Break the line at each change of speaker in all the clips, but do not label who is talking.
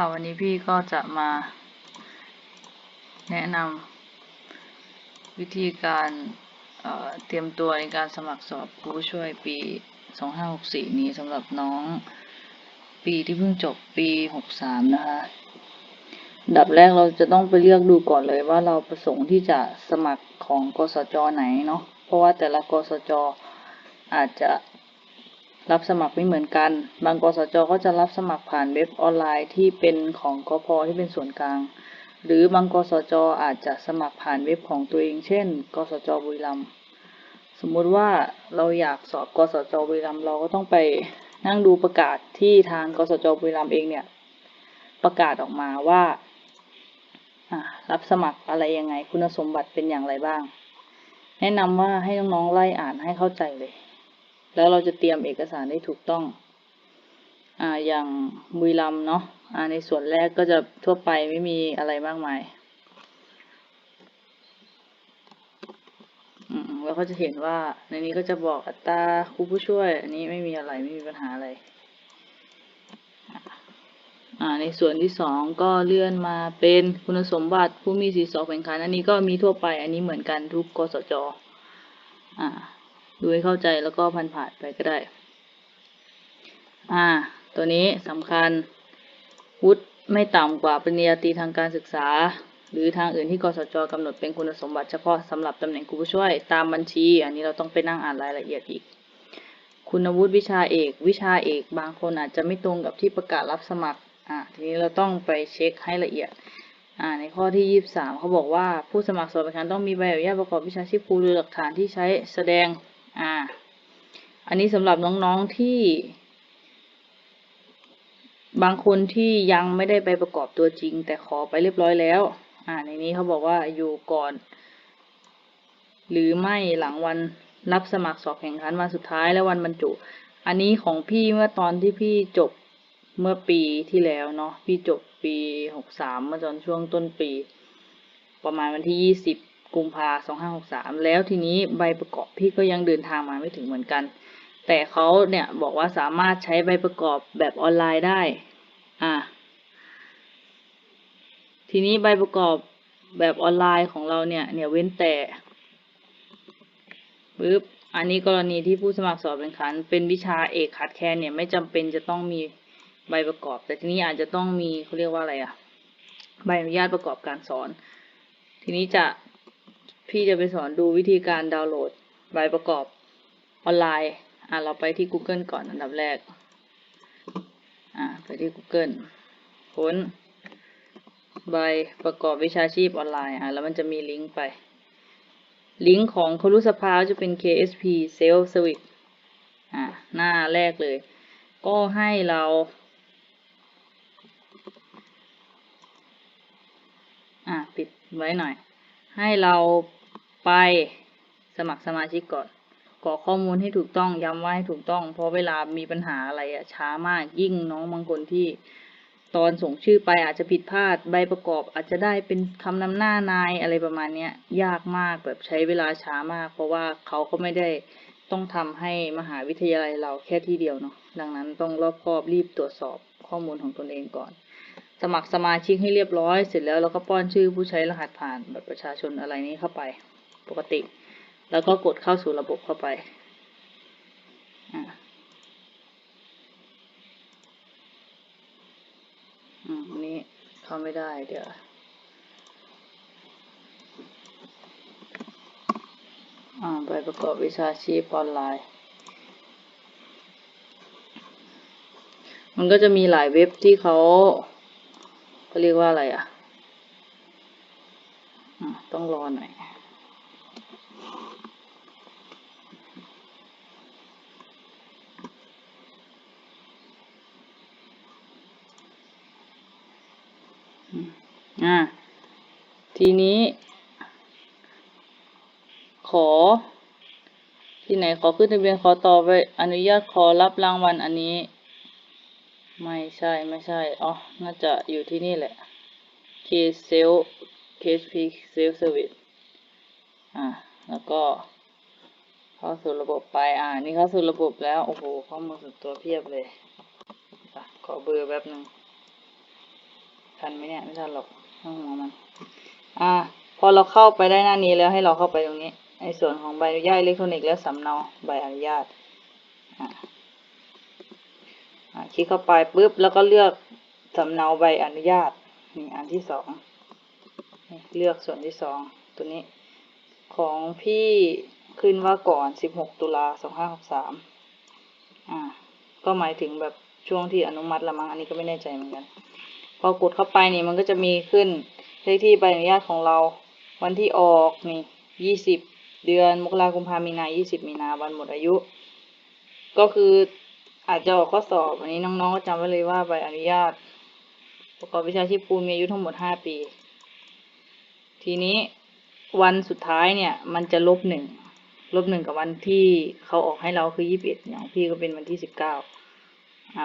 ค่ะวันนี้พี่ก็จะมาแนะนำวิธีการเเตรียมตัวในการสมัครสอบครูผู้ช่วยปี 2564 นี้สำหรับน้องปีที่เพิ่งจบปี 63 นะคะดับแรกเราจะต้องไปเลือกดูก่อนเลยว่าเราประสงค์ที่จะสมัครของกสจไหนเนาะเพราะว่าแต่ละกสจอาจจะ รับสมัครไม่เหมือนกัน บางกสจก็จะรับสมัครผ่านเว็บออนไลน์ที่เป็นของกพที่เป็นส่วนกลาง หรือบางกสจอาจจะสมัครผ่านเว็บของตัวเอง เช่น กสจบุรีรัมย์สมมุติว่าเราอยากสอบกสจบุรีรัมย์เราก็ต้องไปนั่งดูประกาศที่ทางกสจบุรีรัมย์เองเนี่ยประกาศออกมาว่าอ่ารับสมัครอะไรยังไงคุณสมบัติเป็นอย่างไรบ้าง แนะนำว่าให้น้องๆไล่อ่านให้เข้าใจเลย แล้วเราจะเตรียมเอกสารได้ถูกต้อง อ่า อย่างบุรีรัมย์เนาะ อ่า ในส่วนแรกก็จะทั่วไปไม่มีอะไรมากมาย อืมแล้วก็จะเห็นว่าในนี้ก็จะบอกอัตราครูผู้ช่วย อันนี้ไม่มีอะไรไม่มีปัญหาอะไร อ่า ในส่วนที่สองก็เลื่อนมาเป็นคุณสมบัติผู้มีสิทธิสอบแข่งขัน อันนี้ก็มีทั่วไป อันนี้เหมือนกันทุกกสจ อ่า ดูให้เข้าใจแล้วก็พันผ่านไปก็ได้ อ่า ตัวนี้สำคัญ วุฒิไม่ต่ำกว่าปริญญาตรีทางการศึกษา หรือทางอื่นที่กสจกำหนดเป็นคุณสมบัติเฉพาะสำหรับตำแหน่งครูผู้ช่วยตามบัญชี อันนี้เราต้องไปนั่งอ่านรายละเอียดอีก คุณวุฒิวิชาเอก วิชาเอก บางคนอาจจะไม่ตรงกับที่ประกาศรับสมัคร อ่า ทีนี้เราต้องไปเช็คให้ละเอียดอ่าในข้อที่ยี่สามเขาบอกว่าผู้สมัครสอบประกันต้องมีใบอนุญาตประกอบวิชาชีพครูหรือหลักฐานที่ใช้แสดง อ่า อันนี้สำหรับน้องๆที่ บางคนที่ยังไม่ได้ไปประกอบตัวจริง แต่ขอไปเรียบร้อยแล้ว อ่า ในนี้เขาบอกว่าอยู่ก่อน หรือไม่หลังวันรับสมัครสอบแข่งขันวันสุดท้ายและวันบรรจุ อันนี้ของพี่เมื่อตอนที่พี่จบเมื่อปีที่แล้วเนาะพี่จบปีหกสามเมื่อตอนช่วงต้นปี ประมาณวันที่ยี่สิบ กุมภาสองห้าหกสามแล้วทีนี้ใบประกอบพี่ก็ยังเดินทางมาไม่ถึงเหมือนกัน แต่เขาเนี่ยบอกว่าสามารถใช้ใบประกอบแบบออนไลน์ได้ อ่า ทีนี้ใบประกอบแบบออนไลน์ของเราเนี่ย เนี่ยเว้นแต่ปึ๊บอันนี้กรณีที่ผู้สมัครสอบแข่งขัน เป็นวิชาเอกขาดแคลนเนี่ยไม่จำเป็นจะต้องมีใบประกอบ แต่ทีนี้อาจจะต้องมีเขาเรียกว่าอะไรอะใบอนุญาตประกอบการสอน ทีนี้จะ พี่จะไปสอนดูวิธีการดาวน์โหลดใบประกอบออนไลน์ อะเราไปที่ Google ก่อนอันดับแรก อะไปที่ Google ค้นใบประกอบวิชาชีพออนไลน์ อะแล้วมันจะมีลิงก์ไป ลิงก์ของครุสภาจะเป็น KSP Self Service อะหน้าแรกเลย ก็ให้เราอะปิดไว้หน่อย ให้เรา ไปสมัครสมาชิกก่อนกรอกข้อมูลให้ถูกต้องย้ำว่าให้ถูกต้อง เพราะเวลามีปัญหาอะไรอะช้ามากยิ่งน้องบางคนที่ ตอนส่งชื่อไปอาจจะผิดพลาดใบประกอบ อาจจะได้เป็นคำนำหน้านายอะไรประมาณเนี้ย ยากมากแบบใช้เวลาช้ามาก เพราะว่าเขาก็ไม่ได้ต้องทำให้มหาวิทยาลัยเราแค่ที่เดียวเนาะดังนั้นต้องรอบคอบรีบตรวจสอบข้อมูลของตนเองก่อน สมัครสมาชิกให้เรียบร้อยเสร็จแล้วเราก็ป้อนชื่อผู้ใช้รหัสผ่านบัตรประชาชนอะไรนี้เข้าไป ปกติ แล้วก็กดเข้าสู่ระบบเข้าไป อืมนนี้เข้าไม่ได้เดี๋ยวอ่าใบประกอบวิชาชีพออนไลน์ มันก็จะมีหลายเว็บที่เขาเขาเรียกว่าอะไรอะอะต้องรอหน่อย อ่า ทีนี้ ขอ ที่ไหนขอขึ้นทะเบียนขอต่อไปอนุญาตขอรับรางวัลอันนี้ ไม่ใช่ไม่ใช่อ๋อน่าจะอยู่ที่นี่แหละ K Sell KSP Sell Service อ่าแล้วก็เข้าสู่ระบบไป อ่า นี่เข้าสู่ระบบแล้ว โอ้โห ข้อมูลส่วนตัวเพียบเลยขอเบอร์แป๊บหนึ่งทันไหมเนี่ย ไม่ทันหรอกช่างหัวมัน อ่า พอเราเข้าไปได้หน้านี้แล้วให้เราเข้าไปตรงนี้ ในส่วนของใบอนุญาตอิเล็กทรอนิกส์และสำเนาใบอนุญาตอ่าคลิกเข้าไปปุ๊บแล้วก็เลือกสำเนาใบอนุญาตนี่อันที่สองเลือกส่วนที่สองตัวนี้ ของพี่ขึ้นว่าก่อน16ตุลา2563อ่า ก็หมายถึงแบบช่วงที่อนุมัติละมั้งอันนี้ก็ไม่แน่ใจเหมือนกัน พอกดเข้าไปนี่มันก็จะมีขึ้น เลขที่ใบอนุญาตของเรา วันที่ออกนี่20เดือนมกราคมพามีนา20มีนาวันหมดอายุ ก็คืออาจจะออกข้อสอบอันนี้น้องๆก็จำไว้เลยว่าใบอนุญาต ประกอบวิชาชีพครูมีอายุทั้งหมด5ปี ทีนี้วันสุดท้ายเนี่ย มันจะลบหนึ่งลบหนึ่งกับวันที่เขาออกให้เราคือยี่สิบเอ็ดอย่างพี่ก็เป็นวันที่สิบเก้า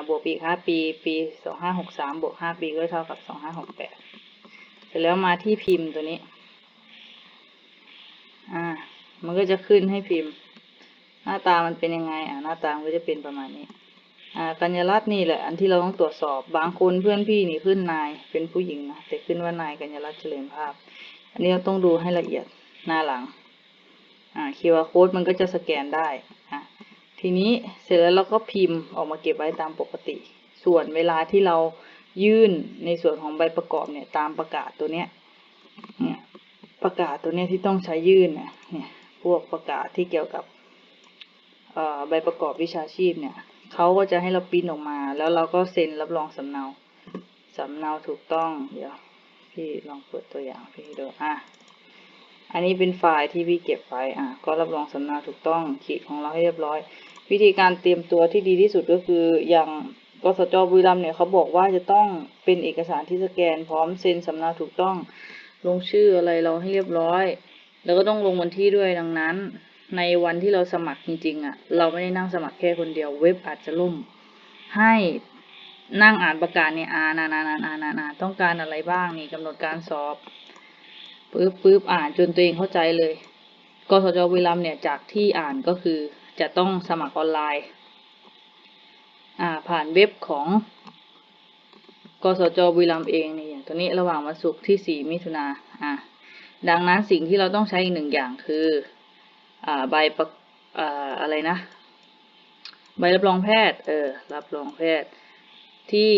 บวกปีห้าปี ปีสองห้าหกสามบวกห้าปีก็เท่ากับสองห้าหกแปด ร็จแล้วมาที่พิมพ์ตัวนี้ อ่า มันก็จะขึ้นให้พิมพ์ หน้าตามันเป็นยังไง อ่าหน้าตามันก็จะเป็นประมาณนี้ อ่า กัญญารัตน์นี่แหละ อันที่เราต้องตรวจสอบ บางคนเพื่อนพี่นี่ขึ้นนาย เป็นผู้หญิงนะ แต่ขึ้นว่านายกัญญารัตน์เฉลิมภาพ อันนี้เราต้องดูให้ละเอียดหน้าหลัง อ่า QR code มันก็จะสแกนได้ อะทีนี้เสร็จแล้วเราก็พิมพ์ออกมาเก็บไว้ตามปกติ ส่วนเวลาที่เรา ยื่นในส่วนของใบประกอบเนี่ยตามประกาศตัวเนี้ยเนี่ยประกาศตัวเนี้ยที่ต้องใช้ยื่นเนี่ยเนี่ยพวกประกาศที่เกี่ยวกับใบประกอบวิชาชีพเนี่ยเขาก็จะให้เราปริ้นออกมา แล้วเราก็เซ็นรับรองสำเนาสำเนาถูกต้องเดี๋ยวพี่ลองเปิดตัวอย่างพี่ดูอะอันนี้เป็นไฟล์ที่พี่เก็บไว้อะก็รับรองสำเนาถูกต้องขีดของเราให้เรียบร้อย วิธีการเตรียมตัวที่ดีที่สุดก็คืออย่าง กสจบุรีรัมย์เนี่ยเขาบอกว่าจะต้องเป็นเอกสารที่สแกนพร้อมเซ็นสำเนาถูกต้องลงชื่ออะไรเราให้เรียบร้อย แล้วก็ต้องลงวันที่ด้วยดังนั้น ในวันที่เราสมัครจริงๆอะ เราไม่ได้นั่งสมัครแค่คนเดียวเว็บอาจจะล่ม ให้นั่งอ่านประกาศเนี่ยอ่านอ่านอ่านอ่านอ่านานาต้องการอะไรบ้างนี่กำหนดการสอบปึ๊บปึ๊บอ่านจนตัวเองเข้าใจเลยกสจบุรีรัมย์เนี่ยจากที่อ่านก็คือจะต้องสมัครออนไลน์ ผ่านเว็บของกสจบุรีรัมย์เองนี่อย่างตัวนี้ระหว่างวันศุกร์ที่ 4 มิถุนาอ่าดังนั้นสิ่งที่เราต้องใช้อีกหนึ่งอย่างคืออ่าใบประอ่าอะไรนะ ใบรับรองแพทย์เออรับรองแพทย์ ที่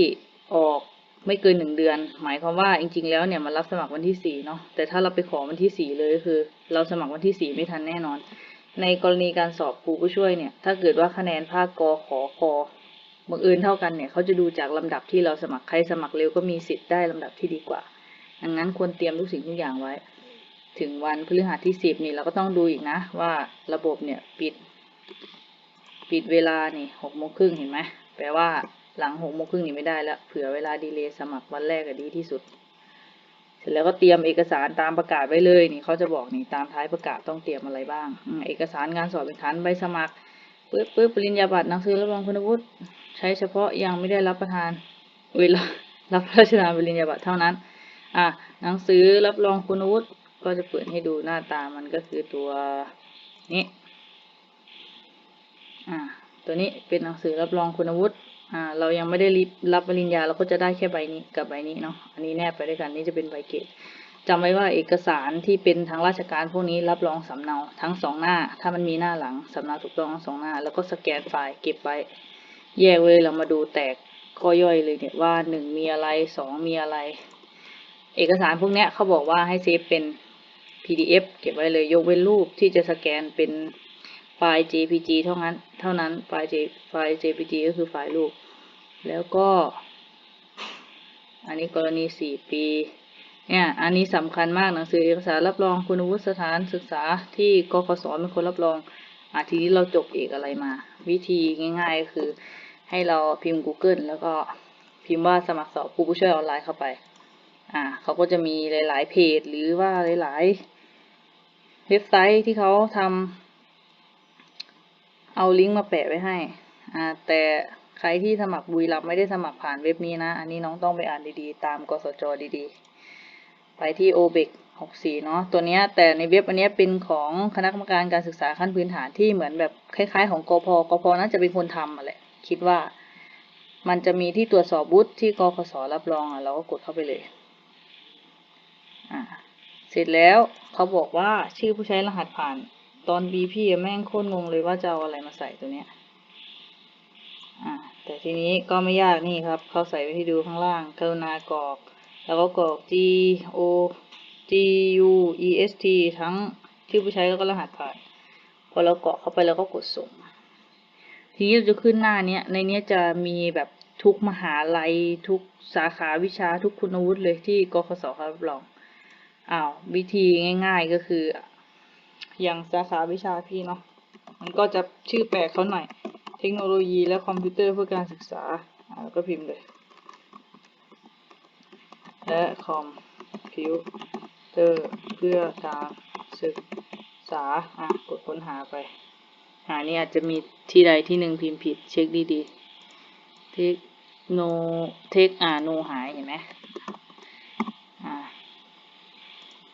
ออกไม่เกินหนึ่งเดือน หมายความว่าจริง ๆ แล้วเนี่ยมันรับสมัครวันที่สี่เนาะแต่ถ้าเราไปขอวันที่สี่เลยก็คือ เราสมัครวันที่สี่ไม่ทันแน่นอน ในกรณีการสอบครูผู้ช่วยเนี่ย ถ้าเกิดว่าคะแนนภาคกขอค บังเอิญเท่ากันเนี่ยเขาจะดูจากลำดับที่เราสมัครใครสมัครเร็วก็มีสิทธิ์ได้ลำดับที่ดีกว่า ดังนั้นควรเตรียมทุกสิ่งทุกอย่างไว้ ถึงวันพฤหัสที่สิบนี่เราก็ต้องดูอีกนะ ว่าระบบเนี่ยปิด ปิดเวลานี่หกโมงครึ่งเห็นไหมแปลว่าหลังหกโมงครึ่งนี่ไม่ได้แล้วเผื่อเวลาดีเลย์สมัครวันแรกก็ดีที่สุด เสร็จแล้วก็เตรียมเอกสารตามประกาศไว้เลยนี่เขาจะบอกนี่ตามท้ายประกาศต้องเตรียมอะไรบ้าง เอกสารงานสอบเป็นฐานใบสมัครปึ๊บปึ๊บปริญญาบัตรหนังสือรับรองคุณวุฒิ ใช้เฉพาะยังไม่ได้รับประทานเวลารับพระราชทานปริญญาบัตรเท่านั้น อะหนังสือรับรองคุณวุฒิก็จะเปิดให้ดูหน้าตามันก็คือตัวนี้อ่าตัวนี้เป็นหนังสือรับรองคุณวุฒิอ่าเรายังไม่ได้รับรับปริญญาเราก็จะได้แค่ใบนี้กับใบนี้เนาะอันนี้แนบไปด้วยกันนี่จะเป็นใบเกตจำไว้ว่าเอกสารที่เป็นทางราชการพวกนี้รับรองสำเนาทั้งสองหน้า ถ้ามันมีหน้าหลังสำเนาถูกต้องทั้งสองหน้า แล้วก็สแกนไฟล์เก็บไว้ แยกไว้เลยเรามาดูแตกข้อย่อยเลยเนี่ยว่าหนึ่งมีอะไรสองมีอะไร เอกสารพวกนี้เขาบอกว่าให้เซฟเป็น PDF เก็บไว้เลยยกเว้นรูปที่จะสแกนเป็นไฟล์ JPG เท่านั้น เท่านั้นไฟล์ J ไฟล์ JPG ก็คือไฟล์รูป แล้วก็ อันนี้กรณีสี่ปีเนี่ยอันนี้สำคัญมากหนังสือเอกสารรับรองคุณวุฒิสถานศึกษาที่กกสเป็นคนรับรองอะทีนี้เราจบเอกอะไรมา วิธีง่ายๆก็คือ ให้เราพิมพ์ Google แล้วก็พิมพ์ว่าสมัครสอบครูผู้ช่วยออนไลน์เข้าไป อ่าเขาก็จะมีหลาย ๆ เพจ หรือว่าหลาย ๆ เว็บไซต์ที่เขาทำเอาลิงก์มาแปะไว้ให้ อ่า แต่ใครที่สมัครบุรีรัมย์ไม่ได้สมัครผ่านเว็บนี้นะ อันนี้น้องต้องไปอ่านดีๆ ตามกสจดีๆ ไปที่ o b e c 64 เนาะตัวเนี้ยแต่ในเว็บอันเนี้ยเป็นของคณะกรรมการการศึกษาขั้นพื้นฐานที่เหมือนแบบคล้าย ๆ ของกพกพน่าจะเป็นคนทำอะแหละ คิดว่า มันจะมีที่ตรวจสอบวุฒิที่กคสรับรองอะเราก็กดเข้าไปเลยอ่าเสร็จแล้วเขาบอกว่าชื่อผู้ใช้รหัสผ่านตอนบีพี่แม่งโคตรงงเลยว่าจะเอาอะไรมาใส่ตัวเนี้ยอ่าแต่ทีนี้ก็ไม่ยากนี่ครับเขาใส่ไว้ให้ดูข้างล่างกรุณากรอก แล้วก็กรอก G O G U E S T ทั้งชื่อผู้ใช้แล้วก็รหัสผ่าน พอเรากรอกเข้าไปแล้วก็กดส่ง ทีนี้เราจะขึ้นหน้าเนี้ยในเนี้ยจะมีแบบทุกมหาลัยทุกสาขาวิชาทุกคุณวุฒิเลยที่กคสเขารับรองอ้าววิธีง่าย ๆก็คือ อย่างสาขาวิชาพี่เนาะมันก็จะชื่อแปลกเขาหน่อย เทคโนโลยีและคอมพิวเตอร์เพื่อการศึกษาอ่าก็พิมพ์เลย และคอมพิวเตอร์เพื่อการศึกษาอะกดค้นหาไป หานี่อาจจะมีที่ใดที่หนึ่งพิมพ์ผิด เช็คดีๆ เทคโนเทคอ่าโนหายเห็นไหมอ่า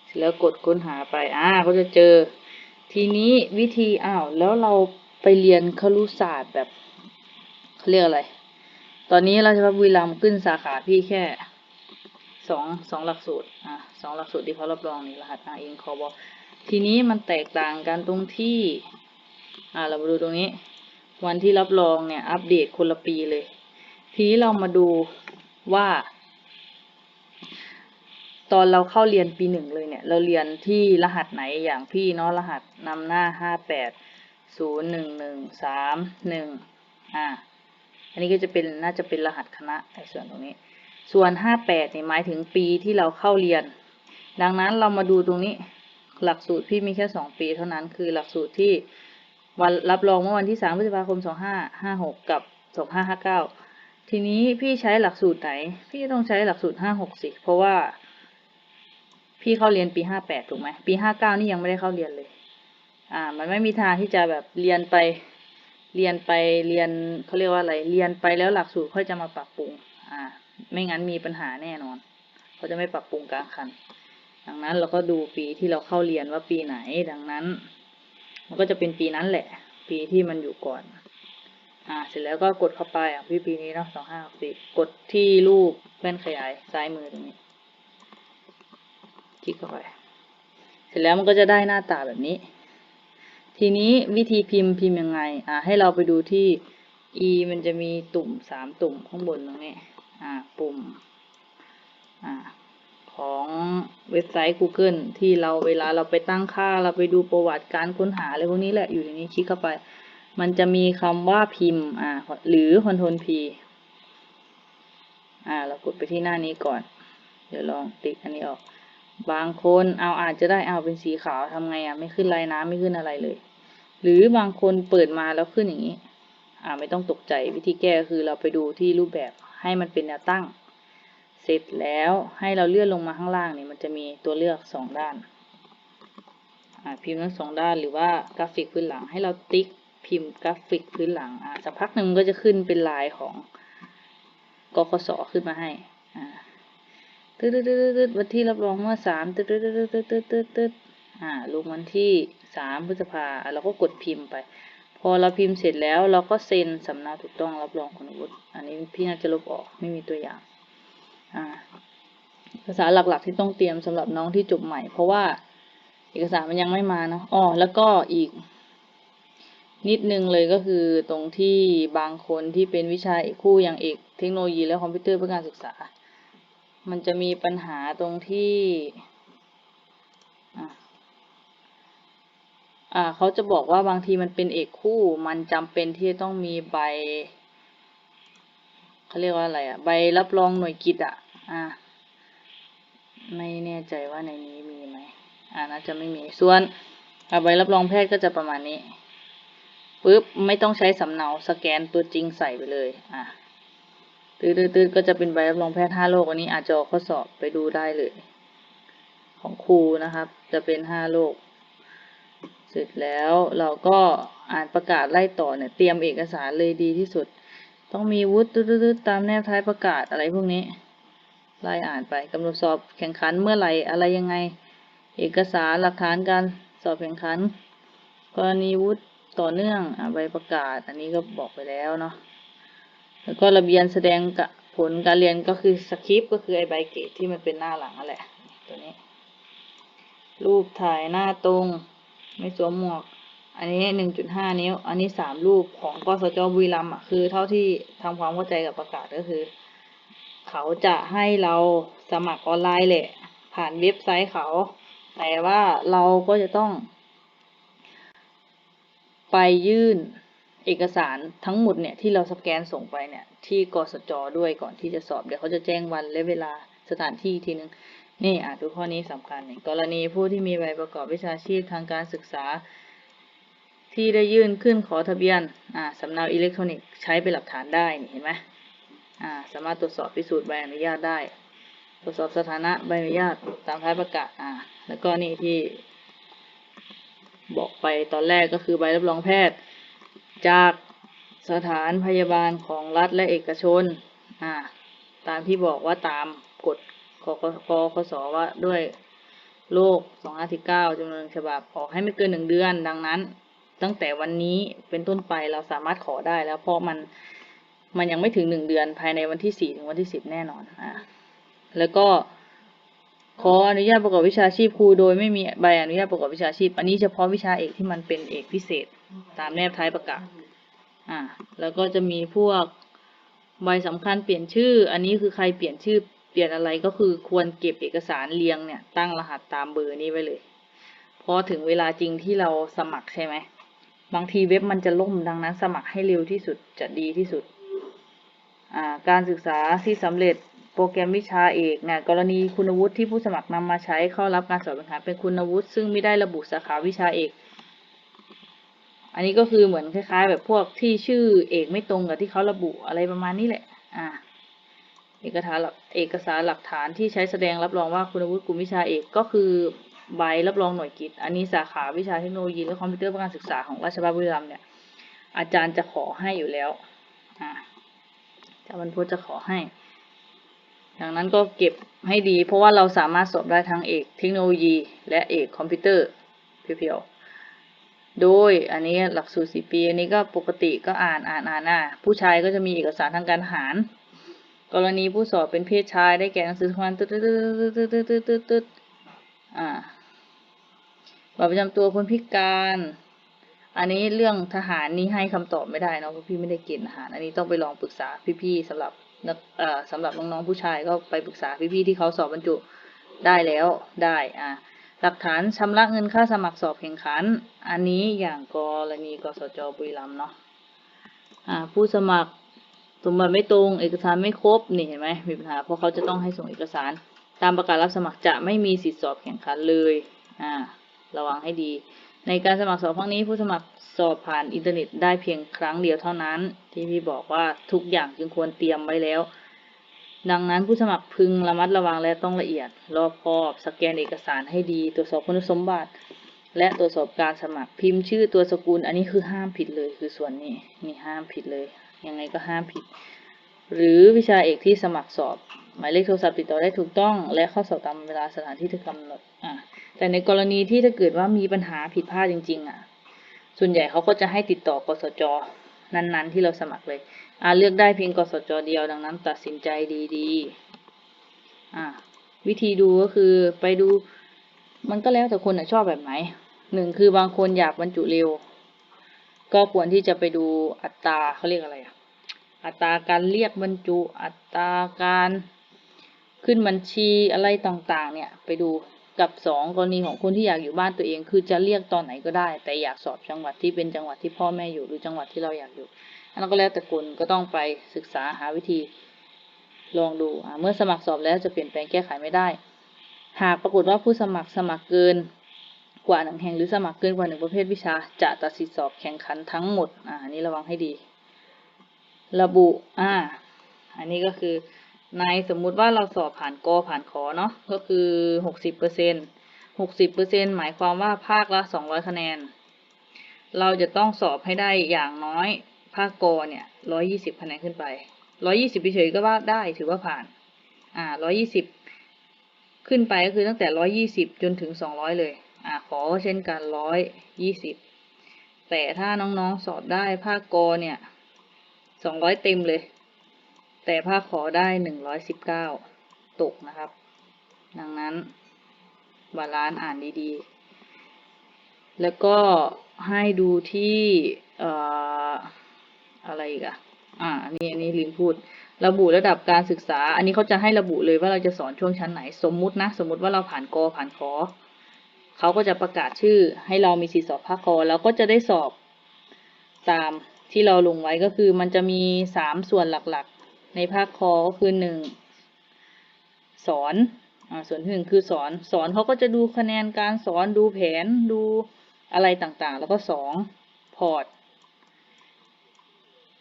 เสร็จแล้วกดค้นหาไป อ่าก็จะเจอ ทีนี้วิธีอ้าวแล้วเราไปเรียนครุศาสตร์แบบเขาเรียกอะไร ตอนนี้เราชภัฏบุรีรัมขึ้นสาขาพี่แค่สองสองหลักสูตร อ่าสองหลักสูตรที่เขารับรองนี่รหัสอาเองคอบอทีนี้มันแตกต่างกันตรงที่ อ่าเรามาดูตรงนี้ วันที่รับรองเนี่ยอัปเดตคนละปีเลย ทีนี้เรามาดูว่า ตอนเราเข้าเรียนปีหนึ่งเลยเนี่ย เราเรียนที่รหัสไหนอย่างพี่เนาะรหัสนำหน้าห้าแปดศูนย์หนึ่งหนึ่งสามหนึ่งอ่าอันนี้ก็จะเป็นน่าจะเป็นรหัสคณะในส่วนตรงนี้ ส่วนห้าแปดเนี่ยหมายถึงปีที่เราเข้าเรียน ดังนั้นเรามาดูตรงนี้ หลักสูตรพี่มีแค่สองปีเท่านั้นคือหลักสูตรที่ วันรับรองเมื่อวันที่สามพฤษภาคมสองห้าห้าหกกับสองห้าห้าเก้าทีนี้พี่ใช้หลักสูตรไหน พี่ต้องใช้หลักสูตรห้าหกสิ เพราะว่า พี่เข้าเรียนปีห้าแปดถูกไหม ปีห้าเก้านี่ยังไม่ได้เข้าเรียนเลย อ่า มันไม่มีทางที่จะแบบเรียนไป เรียนไป เรียนเขาเรียกว่าอะไร เรียนไปแล้วหลักสูตรค่อยจะมาปรับปรุง อ่า ไม่งั้นมีปัญหาแน่นอน เขาจะไม่ปรับปรุงกลางคัน ดังนั้นเราก็ดูปีที่เราเข้าเรียนว่าปีไหน ดังนั้น มันก็จะเป็นปีนั้นแหละ ปีที่มันอยู่ก่อน อ่า เสร็จแล้วก็กดเข้าไปอะพี่ปีนี้เนาะสองห้าสี่กดที่รูปแว่นขยายซ้ายมือตรงนี้ คลิกเข้าไป เสร็จแล้วมันก็จะได้หน้าตาแบบนี้ ทีนี้วิธีพิมพ์พิมพ์ยังไง อ่า ให้เราไปดูที่ e มันจะมีตุ่มสามตุ่มข้างบนตรงนี้ อ่า ปุ่ม อ่า ของเว็บไซต์ Google ที่เราเวลาเราไปตั้งค่าเราไปดูประวัติการค้นหาอะไรพวกนี้แหละอยู่ในนี้คลิกเข้าไป มันจะมีคำว่าพิมพ์อ่าหรือ Ctrl P อ่าเรากดไปที่หน้านี้ก่อน เดี๋ยวลองติ๊กอันนี้ออก บางคนเอาอาจจะได้เอาเป็นสีขาวทำไงอะไม่ขึ้นลายน้ำไม่ขึ้นอะไรเลย หรือบางคนเปิดมาแล้วขึ้นอย่างนี้อ่าไม่ต้องตกใจวิธีแก้คือเราไปดูที่รูปแบบให้มันเป็นแนวตั้ง เสร็จแล้วให้เราเลื่อนลงมาข้างล่างนี่มันจะมีตัวเลือกสองด้าน พิมพ์ทั้งสองด้านหรือว่ากราฟิกพื้นหลังให้เราติ๊กพิมพ์กราฟิกพื้นหลังอ่าสักพักหนึ่งมันก็จะขึ้นเป็นลายของกคสขึ้นมาให้อ่าตึ๊ดตึ๊ดตึ๊ดตึ๊ดวันที่รับรองเมื่อสามตึ๊ดตึ๊ดตึ๊ดตึ๊ดตึ๊ดตึ๊ดตึ๊ดอ่าลงวันที่สามพฤษภาเราก็กดพิมพ์ไป พอเราพิมพ์เสร็จแล้วเราก็เซ็นสำเนาถูกต้องรับรองคุณวุฒิอันนี้พี่น่าจะลบออกไม่มีตัวอย่าง อ่าภาษาหลักๆที่ต้องเตรียมสำหรับน้องที่จบใหม่ เพราะว่าเอกสารมันยังไม่มาเนาะอ๋อแล้วก็อีก นิดนึงเลยก็คือตรงที่บางคนที่เป็นวิชาเอกคู่อย่างเอกเทคโนโลยีและคอมพิวเตอร์เพื่อการศึกษา มันจะมีปัญหาตรงที่อ่าเขาจะบอกว่าบางทีมันเป็นเอกคู่ มันจำเป็นที่จะต้องมีใบ เขาเรียกว่าอะไรอะใบรับรองหน่วยกิตอะอ่า ไม่แน่ใจว่าในนี้มีไหมอ่าน่าจะไม่มีส่วนใบรับรองแพทย์ก็จะประมาณนี้ปึ๊บไม่ต้องใช้สำเนาสแกนตัวจริงใส่ไปเลยอ่าตืดๆๆก็จะเป็นใบรับรองแพทย์ห้าโรคอันนี้อาจจะออกข้อสอบไปดูได้เลย ของครูนะครับ จะเป็นห้าโรคเสร็จแล้วเราก็อ่านประกาศไล่ต่อเนี่ยเตรียมเอกสารเลยดีที่สุด ต้องมีวุฒิตืดๆตามแนบท้ายประกาศอะไรพวกนี้ไล่อ่านไปกำหนดสอบแข่งขันเมื่อไหร่อะไรยังไง เอกสารหลักฐานการสอบแข่งขัน กรณีวุฒิต่อเนื่องอใบประกาศ อันนี้ก็บอกไปแล้วเนาะแล้วก็ระเบียนแสดงผลการเรียนก็คือสคริปต์ก็คือไอใบเกรดที่มันเป็นหน้าหลังนั่นแหละตัวนี้ รูปถ่ายหน้าตรง ไม่สวมหมวก อันนี้หนึ่งจุดห้านิ้ว อันนี้สามรูปของกสจบุรีรัมย์อะคือเท่าที่ทำความเข้าใจกับประกาศก็คือ เขาจะให้เราสมัครออนไลน์แหละ ผ่านเว็บไซต์เขา แต่ว่าเราก็จะต้อง ไปยื่นเอกสารทั้งหมดเนี่ยที่เราสแกนส่งไปเนี่ย ที่กสจด้วยก่อนที่จะสอบเดี๋ยวเขาจะแจ้งวันและเวลาสถานที่อีกทีนึงนี่อะดูข้อนี้สำคัญเนี่ยกรณีผู้ที่มีใบประกอบวิชาชีพทางการศึกษา ที่ได้ยื่นขึ้นขอทะเบียนสำเนาอิเล็กทรอนิกส์ใช้เป็นหลักฐานได้นี่เห็นไหมสามารถตรวจสอบพิสูจน์ใบอนุญาตได้ ตรวจสอบสถานะใบอนุญาตตามท้ายประกาศแล้วก็นี่ที่ บอกไปตอนแรกก็คือใบรับรองแพทย์ จากสถานพยาบาลของรัฐและเอกชนตามที่บอกว่าตามกฎคคคคสว่าด้วยโลก2549จำนวนฉบับขอกให้ไม่เกินหนึ่งเดือน ดังนั้น ตั้งแต่วันนี้เป็นต้นไปเราสามารถขอได้แล้วเพราะมันมันยังไม่ถึงหนึ่งเดือนภายในวันที่สี่ถึงวันที่สิบแน่นอนอ่าแล้วก็ขออนุญาตประกอบวิชาชีพครูโดยไม่มีใบอนุญาตประกอบวิชาชีพ อันนี้เฉพาะวิชาเอกที่มันเป็นเอกพิเศษตามแนบท้ายประกาศอ่า แล้วก็จะมีพวกใบสำคัญเปลี่ยนชื่อ อันนี้คือใครเปลี่ยนชื่อเปลี่ยนอะไรก็คือควรเก็บเอกสารเรียงเนี่ยตั้งรหัสตามเบอร์นี้ไว้เลย พอถึงเวลาจริงที่เราสมัครใช่ไหม บางทีเว็บมันจะล่มดังนั้น สมัครให้เร็วที่สุดจะดีที่สุด การศึกษาที่สำเร็จโปรแกรมวิชาเอกเนี่ยกรณีคุณวุฒิที่ผู้สมัครนำมาใช้เข้ารับการสอบแข่งขันเป็นคุณวุฒิซึ่งไม่ได้ระบุสาขาวิชาเอก อันนี้ก็คือเหมือนคล้ายๆ แบบพวกที่ชื่อเอกไม่ตรงกับที่เขาระบุอะไรประมาณนี้แหละ อ่า เอกสารหลักเอกสารหลักฐานที่ใช้แสดงรับรองว่าคุณวุฒิกลุ่มวิชาเอกก็คือ ใบรับรองหน่วยกิจ อันนี้สาขาวิชาเทคโนโลยีและคอมพิวเตอร์การศึกษาของราชบัณฑิตบุรีมเนี่ยอาจารย์จะขอให้อยู่แล้วอาจารย์บรรพจะขอให้ดังนั้นก็เก็บให้ดี เพราะว่าเราสามารถสอบได้ทั้งเอกเทคโนโลยี และเอกคอมพิวเตอร์เพียวๆ โดยอันนี้หลักสูตรสี่ปีอันนี้ก็ปกติก็อ่านอ่านอ่านอ่านผู้ชายก็จะมีเอกสารทางการทหาร กรณีผู้สอบเป็นเพศชายได้แก่หนังสือทวันตึ๊ดตึ๊ดตึ๊ดตึ๊ดตึ๊ดตึ๊ดอ่า บัตรประจำตัวคนพิการ อันนี้เรื่องทหารนี่ให้คำตอบไม่ได้เนาะเพราะพี่ไม่ได้เกณฑ์ทหาร อันนี้ต้องไปลองปรึกษาพี่ๆสำหรับนักเอ่อสำหรับน้องๆผู้ชายก็ไปปรึกษาพี่ๆที่เขาสอบบรรจุได้แล้วได้อ่าหลักฐานชำระเงินค่าสมัครสอบแข่งขัน อันนี้อย่างกรณีกสจบุรีรัมย์เนาะอ่าผู้สมัครสมบัติไม่ตรงเอกสารไม่ครบนี่เห็นไหมมีปัญหาเพราะเขาจะต้องให้ส่งเอกสาร ตามประกาศรับสมัครจะไม่มีสิทธิสอบแข่งขันเลยอ่า ระวังให้ดี ในการสมัครสอบครั้งนี้ผู้สมัครสอบผ่านอินเทอร์เน็ตได้เพียงครั้งเดียวเท่านั้น ที่พี่บอกว่าทุกอย่างจึงควรเตรียมไว้แล้ว ดังนั้นผู้สมัครพึงระมัดระวังและต้องละเอียด รอบคอบ สแกนเอกสารให้ดี ตรวจสอบคุณสมบัติ และตรวจสอบการสมัครพิมพ์ชื่อตัวสกุล อันนี้คือห้ามผิดเลยคือส่วนนี้นี่ห้ามผิดเลยยังไงก็ห้ามผิด หรือวิชาเอกที่สมัครสอบ หมายเลขโทรศัพท์ติดต่อได้ถูกต้อง และเข้าสอบตามเวลาสถานที่ที่กำหนดอ่า แต่ในกรณีที่ถ้าเกิดว่ามีปัญหาผิดพลาดจริง ๆ อะ ส่วนใหญ่เขาก็จะให้ติดต่อกสจนั้น ๆ ที่เราสมัครเลย อ่าเลือกได้เพียงกสจเดียวดังนั้น ตัดสินใจดีๆ อ่าวิธีดูก็คือไปดู มันก็แล้วแต่คนน่ะชอบแบบไหนหนึ่งคือบางคนอยากบรรจุเร็ว ก็ควรที่จะไปดูอัตราเขาเรียกอะไรอะอัตราการเรียกบรรจุ อัตราการขึ้นบัญชีอะไรต่างๆ เนี่ย ไปดู กับสองกรณีของคนที่อยากอยู่บ้านตัวเอง คือจะเรียกตอนไหนก็ได้ แต่อยากสอบจังหวัดที่เป็นจังหวัดที่พ่อแม่อยู่หรือจังหวัดที่เราอยากอยู่อันนั้นก็แล้วแต่คนก็ต้องไปศึกษาหาวิธีลองดูเมื่อสมัครสอบแล้วจะเปลี่ยนแปลงแก้ไขไม่ได้ หากปรากฏว่าผู้สมัครสมัครเกินกว่าหนึ่งแห่งหรือสมัครเกินกว่าหนึ่งประเภทวิชา จะตัดสิทธิสอบแข่งขันทั้งหมดอ่าอันนี้ระวังให้ดี ระบุอ่าอันนี้ก็คือ ในสมมุติว่าเราสอบผ่านกผ่านขอเนาะก็คือหกสิบเปอร์เซ็นหกสิบเปอร์เซ็นหมายความว่าภาคละสองร้อยคะแนน เราจะต้องสอบให้ได้อย่างน้อยภาคกเนี่ยร้อยี่สิบคะแนนขึ้นไปร้อยี่สิบเฉยๆก็ว่าได้ถือว่าผ่าน อ่าร้อยี่สิบขึ้นไปก็คือตั้งแต่ร้อยี่สิบจนถึงสองร้อยเลย อ่าขอเช่นกันร้อยยี่สิบแต่ถ้าน้องๆสอบได้ภาคกเนี่ยสองร้อยเต็มเลย แต่ภาคขอได้หนึ่งร้อยสิบเก้าตกนะครับ ดังนั้นบาลานซ์อ่านดีๆ แล้วก็ให้ดูที่ออะไรอีกอะอ่าอันนี้อันนี้ลืมพูด ระบุระดับการศึกษา อันนี้เขาจะให้ระบุเลยว่าเราจะสอนช่วงชั้นไหน สมมุตินะ สมมุติว่าเราผ่านกอผ่านขอเขาก็จะประกาศชื่อ ให้เรามีสิทธิสอบภาคกอแล้วก็จะได้สอบตามที่เราลงไว้ก็คือมันจะมีสามส่วนหลักๆ ในภาคคอก็คือหนึ่งสอนอ่าส่วนหนึ่งคือสอน สอนเขาก็จะดูคะแนนการสอนดูแผนดูอะไรต่างๆ แล้วก็สองพอร์ต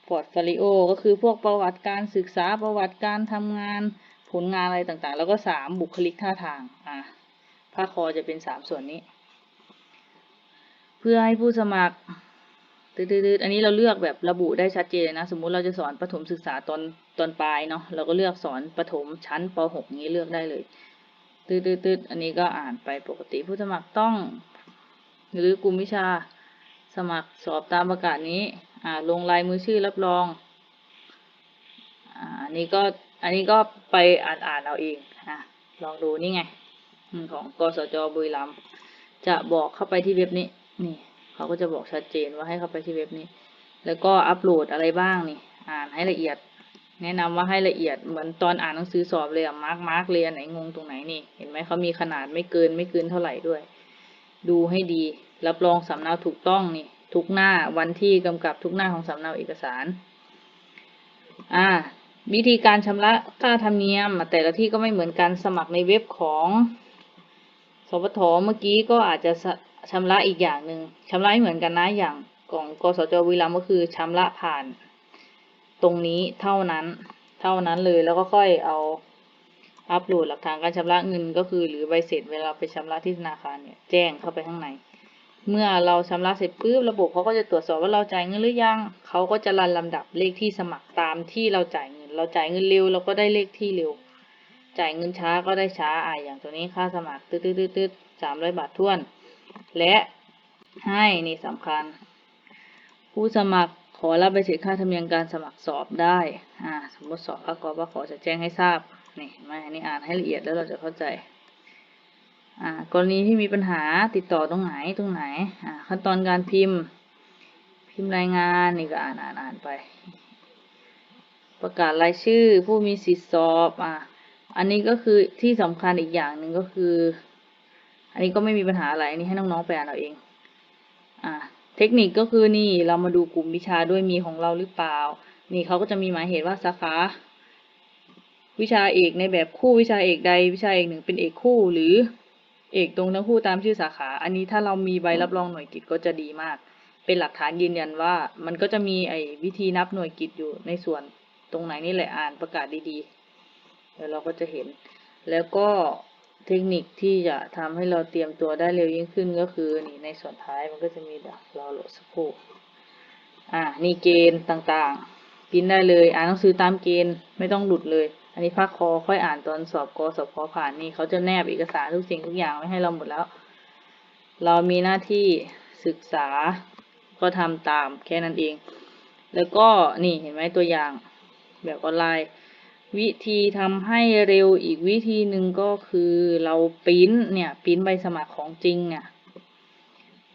พอร์ตฟลิโอก็คือพวกประวัติการศึกษาประวัติการทำงานผลงานอะไรต่างๆ แล้วก็สามบุคลิกท่าทางอ่าภาคคอจะเป็นสามส่วนนี้ เพื่อให้ผู้สมัคร ตืดๆอันนี้เราเลือกแบบระบุได้ชัดเจนนะ สมมุติเราจะสอนประถมศึกษาตอนตอนปลายเนาะ เราก็เลือกสอนประถมชั้นป .6 นี้เลือกได้เลยตืดๆอันนี้ก็อ่านไปปกติผู้สมัครต้อง หรือกลุ่มวิชาสมัครสอบตามประกาศนี้อ่าลงลายมือชื่อรับรองอ่าอันนี้ก็อันนี้ก็ไปอ่านอ่านเอาเองอะลองดูนี่ไงของกสจบุรีรัมย์จะบอกเข้าไปที่เว็บนี้นี่ เขาก็จะบอกชัดเจนว่าให้เข้าไปที่เว็บนี้ แล้วก็อัปโหลดอะไรบ้างนี่ อ่านให้ละเอียด แนะนำว่าให้ละเอียดเหมือนตอนอ่านหนังสือสอบเลยอะมาร์กมาร์กเลยอันไหนงงตรงไหนนี่ เห็นไหมเขามีขนาดไม่เกินไม่เกินเท่าไหร่ด้วย ดูให้ดี รับรองสำเนาถูกต้องนี่ ทุกหน้าวันที่กำกับทุกหน้าของสำเนาเอกสาร อ่าวิธีการชำระค่าธรรมเนียม แต่ละที่ก็ไม่เหมือนกันสมัครในเว็บของสปทเมื่อกี้ก็อาจจะ ชำระอีกอย่างหนึ่งชำระไม่เหมือนกันนะอย่างของกสจวิรัมก็คือชำระผ่าน ตรงนี้เท่านั้น เท่านั้นเลยแล้วก็ค่อยเอาอัปโหลดหลักฐานการชำระเงินก็คือหรือใบเสร็จเวลาไปชำระที่ธนาคารเนี่ยแจ้งเข้าไปข้างใน เมื่อเราชำระเสร็จปุ๊บระบบเขาก็จะตรวจสอบว่าเราจ่ายเงินหรือยังเขาก็จะรันลำดับเลขที่สมัครตามที่เราจ่ายเงิน เราจ่ายเงินเร็วเราก็ได้เลขที่เร็ว จ่ายเงินช้าก็ได้ช้าอะอย่างตัวนี้ค่าสมัครตืดตืดตืดตืดสามร้อยบาทท้วน และให้นี่สำคัญ ผู้สมัครขอรับใบเสร็จค่าธรรมเนียมการสมัครสอบได้อ่าสมมติสอบพระกอบขอจะแจ้งให้ทราบนี่เห็นไหมอันนี้อ่านให้ละเอียดแล้วเราจะเข้าใจอ่ากรณีที่มีปัญหาติดต่อตรงไหนตรงไหนอ่าขั้นตอนการพิมพ์ พิมพ์รายงานนี่ก็อ่านอ่านอ่านไป ประกาศรายชื่อผู้มีสิทธิสอบอ่าอันนี้ก็คือที่สำคัญอีกอย่างหนึ่งก็คือ อันนี้ก็ไม่มีปัญหาอะไรอันนี้ให้น้องๆไปอ่านเอาเอง อ่า เทคนิคก็คือนี่เรามาดูกลุ่มวิชาด้วยมีของเราหรือเปล่า นี่เขาก็จะมีหมายเหตุว่าสาขาวิชาเอกในแบบคู่วิชาเอกใดวิชาเอกหนึ่งเป็นเอกคู่หรือเอกตรงทั้งคู่ตามชื่อสาขา อันนี้ถ้าเรามีใบรับรองหน่วยกิตก็จะดีมาก เป็นหลักฐานยืนยันว่ามันก็จะมีไอ้วิธีนับหน่วยกิตอยู่ในส่วนตรงไหนนี่แหละอ่านประกาศดีๆเดี๋ยวเราก็จะเห็น แล้วก็ เทคนิคที่จะทำให้เราเตรียมตัวได้เร็วยิ่งขึ้นก็คือนี่ในส่วนท้ายมันก็จะมีดี๋ยวเราโหลดสักครู่อ่านี่เกณฑ์ต่างๆพิมพ์ได้เลยอ่านหนังสือตามเกณฑ์ไม่ต้องหลุดเลย อันนี้ภาคคอค่อยอ่านตอนสอบกสอบพอผ่านนี่เขาจะแนบเอกสารทุกสิ่งทุกอย่างไว้ให้เราหมดแล้ว เรามีหน้าที่ศึกษาก็ทำตามแค่นั้นเอง แล้วก็นี่เห็นไหมตัวอย่างแบบออนไลน์ วิธีทำให้เร็วอีกวิธีหนึ่งก็คือเราปริ้นเนี่ยปริ้นใบสมัครของจริงเนี่ย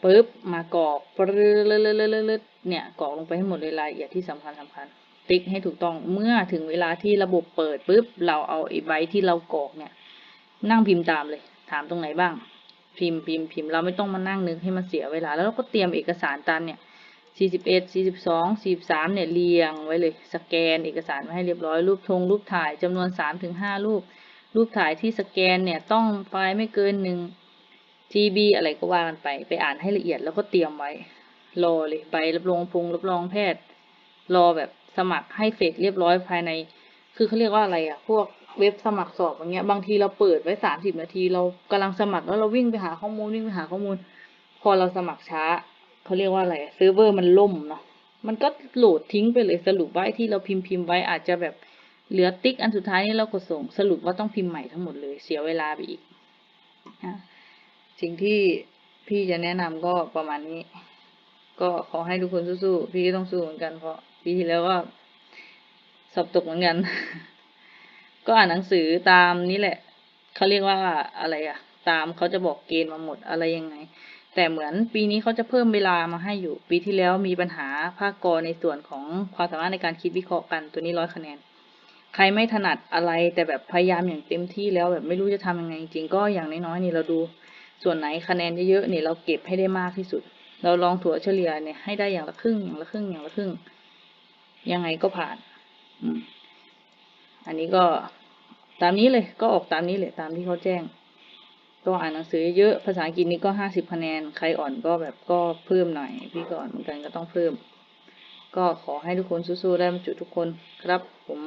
ปุ๊บมากรอกปรึ๊ดเนี่ยกรอกลงไปให้หมดเลยรายละเอียดที่สำคัญสำคัญ ติ๊กให้ถูกต้องเมื่อถึงเวลาที่ระบบเปิดปุ๊บเราเอาไอ้ใบที่เรากรอกเนี่ย นั่งพิมพ์ตามเลย ถามตรงไหนบ้าง พิมพ์พิมพ์พิมพ์เราไม่ต้องมานั่งนึกให้มันเสียเวลา แล้วเราก็เตรียมเอกสารตามเนี่ย 41 42 43เนี่ยเรียงไว้เลย สแกนเอกสารไว้ให้เรียบร้อย รูปธงรูปถ่ายจำนวน 3-5 รูป รูปถ่ายที่สแกนเนี่ยต้องไฟล์ไม่เกิน 1 GB อะไรก็ว่ากันไป ไปอ่านให้ละเอียดแล้วก็เตรียมไว้ รอเลยใบรับรองพงรับรองแพทย์ รอแบบสมัครให้เสร็จเรียบร้อยภายใน คือเขาเรียกว่าอะไรอะพวกเว็บสมัครสอบอย่างเงี้ย บางทีเราเปิดไว้ 30 นาที เรากำลังสมัครแล้วเราวิ่งไปหาข้อมูลวิ่งไปหาข้อมูล พอเราสมัครช้า เขาเรียกว่าอะไรเซิร์ฟเวอร์มันล่มเนาะมันก็โหลดทิ้งไปเลยสรุปไอ้ที่เราพิมพ์พิมพ์ไว้อาจจะแบบเหลือติ๊กอันสุดท้ายนี่เรากดส่งสรุปว่าต้องพิมพ์ใหม่ทั้งหมดเลยเสียเวลาไปอีกอะสิ่งที่พี่จะแนะนำก็ประมาณนี้ ก็ขอให้ทุกคนสู้ๆพี่ก็ต้องสู้เหมือนกันเพราะปีที่แล้วก็สอบตกเหมือนกัน ก็อ่านหนังสือตามนี้แหละเขาเรียกว่าอะไรอะตามเขาจะบอกเกณฑ์มาหมดอะไรยังไง แต่เหมือนปีนี้เขาจะเพิ่มเวลามาให้อยู่ ปีที่แล้วมีปัญหาภาคกรในส่วนของความสามารถในการคิดวิเคราะห์กันตัวนี้ร้อยคะแนน ใครไม่ถนัดอะไรแต่แบบพยายามอย่างเต็มที่แล้วแบบไม่รู้จะทำยังไงจริงก็อย่างน้อยๆนี่เราดูส่วนไหนคะแนนเยอะๆนี่เราเก็บให้ได้มากที่สุด เราลองถั่วเฉลี่ยเนี่ยให้ได้อย่างละครึ่งอย่างละครึ่งอย่างละครึ่ง ยังไงก็ผ่าน อันนี้ก็ตามนี้เลยก็ออกตามนี้เลยตามที่เขาแจ้ง ก็อ่านหนังสือเยอะภาษาอังกฤษนี่ก็ห้าสิบคะแนน ใครอ่อนก็แบบก็เพิ่มหน่อย พี่ก็อ่อนเหมือนกันก็ต้องเพิ่ม ก็ขอให้ทุกคนสู้ๆได้บรรจุทุกคนครับผม